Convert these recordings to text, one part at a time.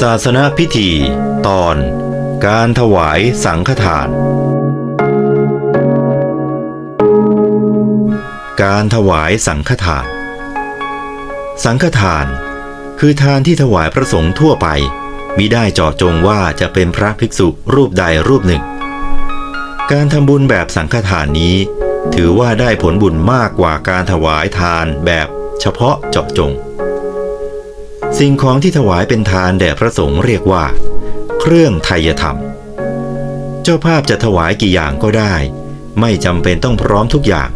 ศาสนพิธี ตอน การถวายสังฆทาน การถวายสังฆทาน สังฆทาน คือทานที่ถวายพระสงฆ์ทั่วไปมิได้เจาะจงว่าจะเป็นพระภิกษุรูปใดรูปหนึ่ง การทำบุญแบบสังฆทานนี้ ถือว่าได้ผลบุญมากกว่าการถวายทานแบบเฉพาะเจาะจง สิ่งของที่ถวายเป็นทานแด่พระสงฆ์เรียกว่า เครื่องไทยธรรม เจ้าภาพจะถวายกี่อย่างก็ได้ ไม่จำเป็นต้องพร้อมทุกอย่าง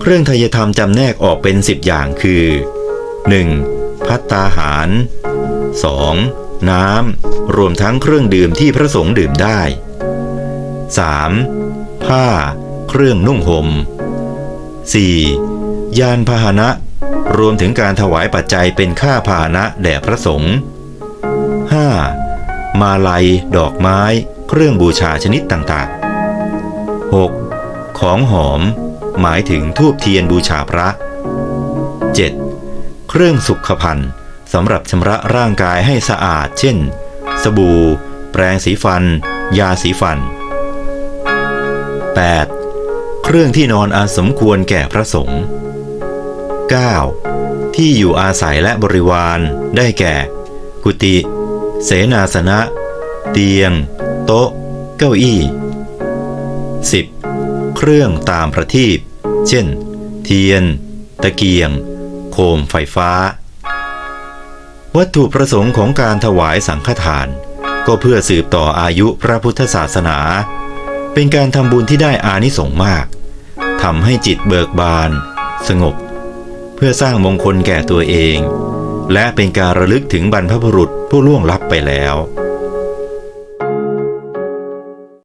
เครื่องไทยธรรมจำแนกออกเป็นสิบอย่างคือ 1. พัตตาหาร 2. น้ำ รวมทั้งเครื่องดื่มที่พระสงฆ์ดื่มได้ 3. ผ้า เครื่องนุ่งหม่ม 4. ยานพาหนะ รวมถึงการถวายปัจจัยเป็นค่าพาหนะแด่พระสงฆ์ 5. มาลัย ดอกไม้ เครื่องบูชาชนิดต่างๆ 6. ของหอม หมายถึงทูบเทียนบูชาพระ 7. เครื่องสุขภัณฑ์สำหรับชำระร่างกายให้สะอาด เช่น สบู่ แปรงสีฟัน ยาสีฟัน 8. เครื่องที่นอนอาสมควรแก่พระสงฆ์ 9. ที่อยู่อาศัยและบริวาร ได้แก่ กุฏิ เสนาสนะ เตียง โต๊ะ เก้าอี้ 10. เครื่องตามประทีป เช่น เทียน ตะเกียง โคมไฟฟ้า วัตถุประสงค์ของการถวายสังฆทาน ก็เพื่อสืบต่ออายุพระพุทธศาสนา เป็นการทำบุญที่ได้อานิสงส์มากทำให้จิตเบิกบาน สงบ พื่อสร้างมงคลแก่ตัวเอง และเป็นการระลึกถึงบรรพบุรุษผู้ล่วงลับไปแล้ว「